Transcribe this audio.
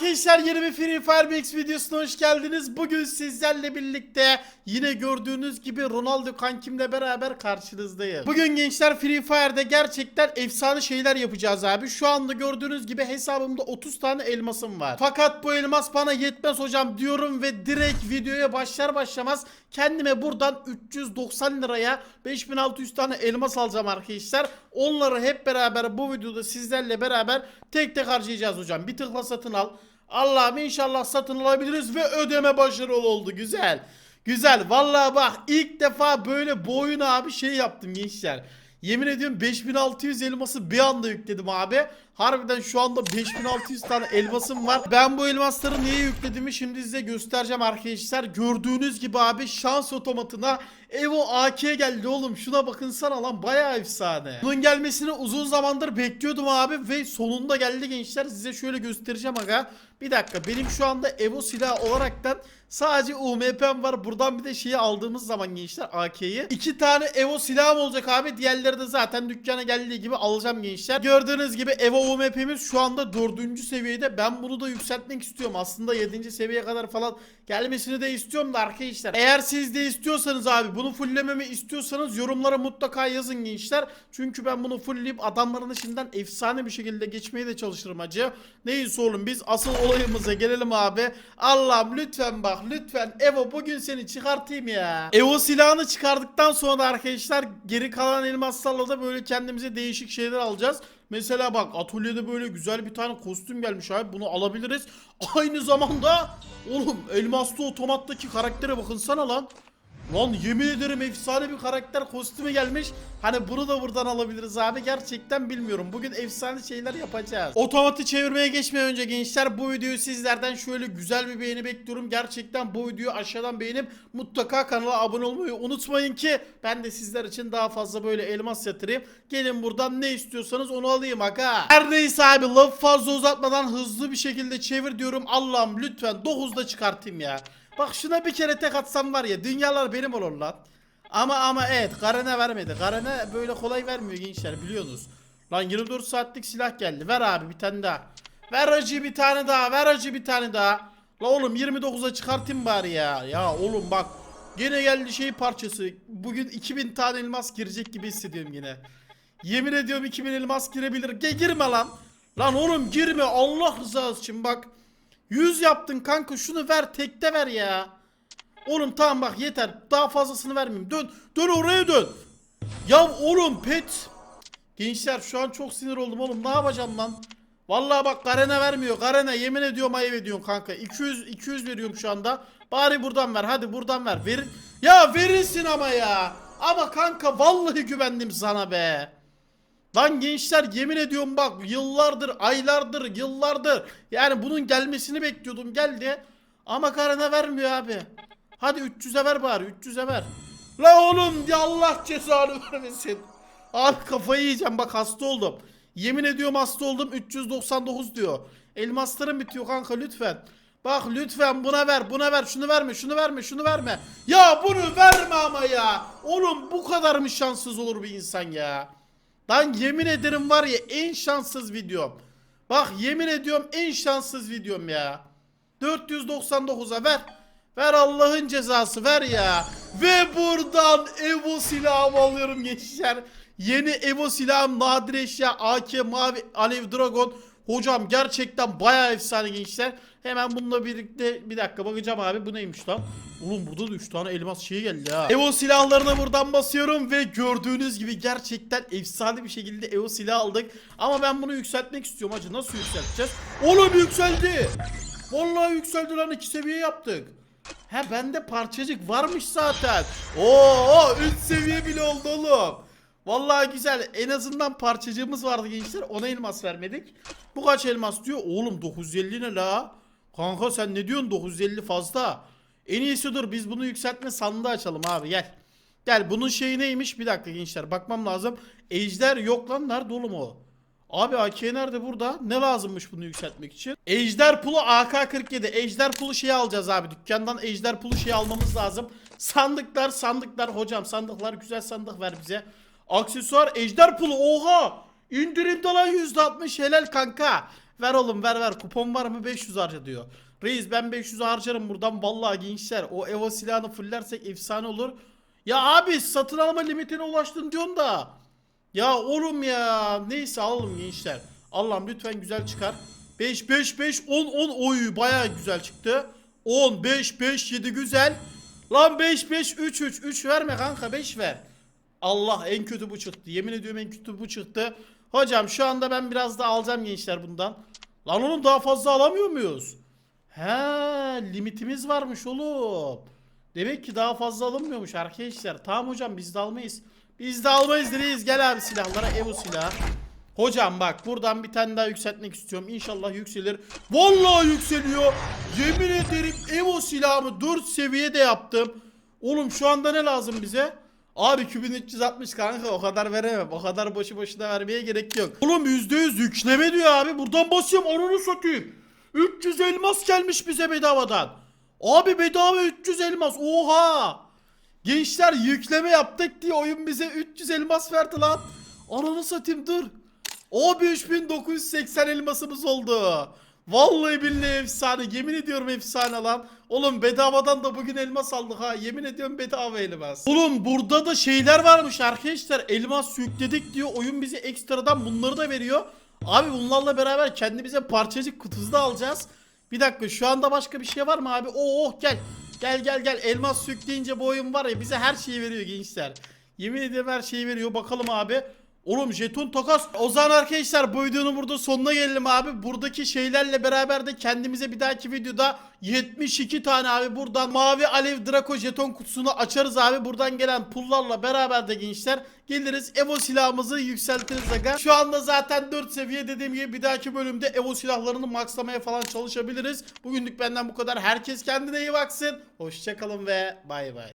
Arkadaşlar yeni bir Free Fire Max videosuna hoş geldiniz. Bugün sizlerle birlikte yine gördüğünüz gibi Ronaldo kankimle beraber karşınızdayım. Bugün gençler Free Fire'de gerçekten efsane şeyler yapacağız abi. Şu anda gördüğünüz gibi hesabımda 30 tane elmasım var. Fakat bu elmas bana yetmez hocam diyorum ve direkt videoya başlar başlamaz kendime buradan 390 liraya 5600 tane elmas alacağım arkadaşlar. Onları hep beraber bu videoda sizlerle beraber tek tek harcayacağız hocam. Bir tıkla satın al. Allah'ım inşallah satın alabiliriz ve ödeme başarılı oldu. Güzel. Güzel. Vallahi bak ilk defa böyle bu oyunu abi şey yaptım gençler. Yemin ediyorum 5600 elması bir anda yükledim abi. Harbiden şu anda 5600 tane elmasım var. Ben bu elmasları niye yüklediğimi şimdi size göstereceğim arkadaşlar. Gördüğünüz gibi abi şans otomatına Evo AK geldi oğlum. Şuna bakın sana lan bayağı efsane. Bunun gelmesini uzun zamandır bekliyordum abi ve sonunda geldi gençler. Size şöyle göstereceğim aga. Bir dakika benim şu anda Evo silahı olaraktan sadece UMP'm var. Buradan bir de şeyi aldığımız zaman gençler AK'yi. iki tane Evo silahım olacak abi. Diğerleri de zaten dükkana geldiği gibi alacağım gençler. Gördüğünüz gibi Evo UMP'miz şu anda dördüncü seviyede. Ben bunu da yükseltmek istiyorum. Aslında yedinci seviyeye kadar falan gelmesini de istiyorum da arkadaşlar. Eğer siz de istiyorsanız abi bunu fulllememi istiyorsanız yorumlara mutlaka yazın gençler. Çünkü ben bunu fullleyip adamların içinden efsane bir şekilde geçmeye de çalışırım hacı. Neyse oğlum biz asıl olayımıza gelelim abi. Allah'ım lütfen bak lütfen Evo bugün seni çıkartayım ya. Evo silahını çıkardıktan sonra da arkadaşlar geri kalan elmaslarla da böyle kendimize değişik şeyler alacağız. Mesela bak atölyede böyle güzel bir tane kostüm gelmiş abi bunu alabiliriz. Aynı zamanda oğlum elmaslı otomattaki karaktere bakınsana lan. Lan yemin ederim efsane bir karakter kostümü gelmiş. Hani bunu da buradan alabiliriz abi. Gerçekten bilmiyorum. Bugün efsane şeyler yapacağız. Otomatı çevirmeye geçmeden önce gençler bu videoyu sizlerden şöyle güzel bir beğeni bekliyorum. Gerçekten bu videoyu aşağıdan beğenip mutlaka kanala abone olmayı unutmayın ki ben de sizler için daha fazla böyle elmas yatırayım. Gelin buradan ne istiyorsanız onu alayım aga. Her neyse abi laf fazla uzatmadan hızlı bir şekilde çevir diyorum. Allah'ım lütfen 9'da çıkartayım ya. Bak şuna bir kere tek atsam var ya dünyalar benim olur lan. Ama ama evet Garen'e vermedi. Garen'e böyle kolay vermiyor gençler biliyorsunuz. Lan 24 saatlik silah geldi. Ver abi bir tane daha. Ver acı bir tane daha. Ver acı bir tane daha. La oğlum 29'a çıkartayım bari ya. Ya oğlum bak. Gene geldi şey parçası. Bugün 2000 tane elmas girecek gibi hissediyorum yine. Yemin ediyorum 2000 elmas girebilir. Ge girme lan. Lan oğlum girme Allah rızası için bak. 100 yaptın kanka şunu ver tekte ver ya. Oğlum tamam bak yeter. Daha fazlasını vermeyeyim. Dön. Dön oraya dön. Ya oğlum pet. Gençler şu an çok sinir oldum oğlum. Ne yapacağım lan? Vallahi bak Garen'e vermiyor. Garen'e yemin ediyorum ayıp ediyorsun kanka. 200 200 veriyorum şu anda. Bari buradan ver. Hadi buradan ver. Verin. Ya verirsin ama ya. Ama kanka vallahi güvendim sana be. Lan gençler yemin ediyorum bak yıllardır, aylardır, yıllardır yani bunun gelmesini bekliyordum geldi. Ama karına vermiyor abi. Hadi 300'e ver bari 300'e ver. La oğlum ya Allah cezanı vermesin. Abi kafayı yiyeceğim bak hasta oldum. Yemin ediyorum hasta oldum 399 diyor. Elmaslarım bitiyor kanka lütfen. Bak lütfen buna ver buna ver şunu verme şunu verme şunu verme. Ya bunu verme ama ya. Oğlum bu kadar mı şanssız olur bir insan ya. Lan yemin ederim var ya en şanssız videom. Bak yemin ediyorum en şanssız videom ya. 499'a ver. Ver Allah'ın cezası ver ya. Ve buradan Evo silahımı alıyorum gençler. Yeni Evo silahım nadir eşya AK mavi alev dragon. Hocam gerçekten bayağı efsane gençler. Hemen bununla birlikte bir dakika bakacağım abi bu neymiş lan? Oğlum burada da 3 tane elmas şey geldi ha. Evo silahlarına buradan basıyorum ve gördüğünüz gibi gerçekten efsane bir şekilde Evo silah aldık. Ama ben bunu yükseltmek istiyorum hacı nasıl yükselteceğiz? Oğlum yükseldi. Vallahi yükseldi lan 2 seviye yaptık. He bende parçacık varmış zaten. Oo 3 seviye bile oldu oğlum. Vallahi güzel. En azından parçacığımız vardı gençler. Ona elmas vermedik. Bu kaç elmas diyor? Oğlum 950 ne la? Kanka sen ne diyorsun 950 fazla. En iyisi dur biz bunu yükseltme sandığı açalım abi gel. Gel bunun şeyi neymiş? Bir dakika gençler bakmam lazım. Ejder yok lan nerede oğlum o? Abi AK nerede burada? Ne lazımmış bunu yükseltmek için? Ejder pulu AK-47. Ejder pulu şeyi alacağız abi. Dükkandan ejder pulu şeyi almamız lazım. Sandıklar sandıklar hocam sandıklar güzel sandık ver bize. Aksesuar ejder pulu oha. İndirimde lan %60 helal kanka. Ver oğlum ver ver. Kupon var mı 500 harca diyor. Reis ben 500 harcarım buradan vallahi gençler. O Evo silahını fullersek efsane olur. Ya abi satın alma limitine ulaştın diyorsun da. Ya oğlum ya. Neyse alalım gençler. Allah'ım lütfen güzel çıkar. 5 5 5 10 10 oy bayağı güzel çıktı. 10 5 5 7 güzel. Lan 5 5 3 3 3 verme kanka 5 ver. Allah en kötü bu çıktı. Yemin ediyorum en kötü bu çıktı. Hocam şu anda ben biraz da alacağım gençler bundan. Lan oğlum daha fazla alamıyor muyuz? He limitimiz varmış oğlum. Demek ki daha fazla alınmıyormuş arkadaşlar. Tamam hocam biz de almayız. Biz de almayız reis. Gel abi silahlara Evo silahı. Hocam bak buradan bir tane daha yükseltmek istiyorum. İnşallah yükselir. Vallahi yükseliyor. Yemin ederim Evo silahımı 4 seviyede yaptım. Oğlum şu anda ne lazım bize? Abi 2360 kanka o kadar veremem. O kadar boşu boşuna vermeye gerek yok. Oğlum %100 yükleme diyor abi. Buradan basıyorum onu satayım. 300 elmas gelmiş bize bedavadan. Abi bedava 300 elmas. Oha. Gençler yükleme yaptık diye oyun bize 300 elmas verdi lan. Ananı satayım dur. Abi 3980 elmasımız oldu. Vallahi billahi efsane. Yemin ediyorum efsane lan. Oğlum bedavadan da bugün elmas aldık ha. Yemin ediyorum bedava elmas. Oğlum burada da şeyler varmış arkadaşlar. Elmas yükledik diyor. Oyun bize ekstradan bunları da veriyor. Abi bunlarla beraber kendimize parçacık kutusu da alacağız. Bir dakika şu anda başka bir şey var mı abi? Oo oh, gel. Gel gel gel. Elmas yükleyince bu oyun var ya bize her şeyi veriyor gençler. Yemin ediyorum her şeyi veriyor. Bakalım abi. Oğlum jeton takas. O zaman arkadaşlar bu videonun burada sonuna gelelim abi. Buradaki şeylerle beraber de kendimize bir dahaki videoda 72 tane abi buradan mavi alev Draco jeton kutusunu açarız abi. Buradan gelen pullarla beraber de gençler geliriz Evo silahımızı yükseltiriz aga. Şu anda zaten 4 seviye dediğim gibi bir dahaki bölümde Evo silahlarını maxlamaya falan çalışabiliriz. Bugünlük benden bu kadar. Herkes kendine iyi baksın. Hoşçakalın ve bay bay.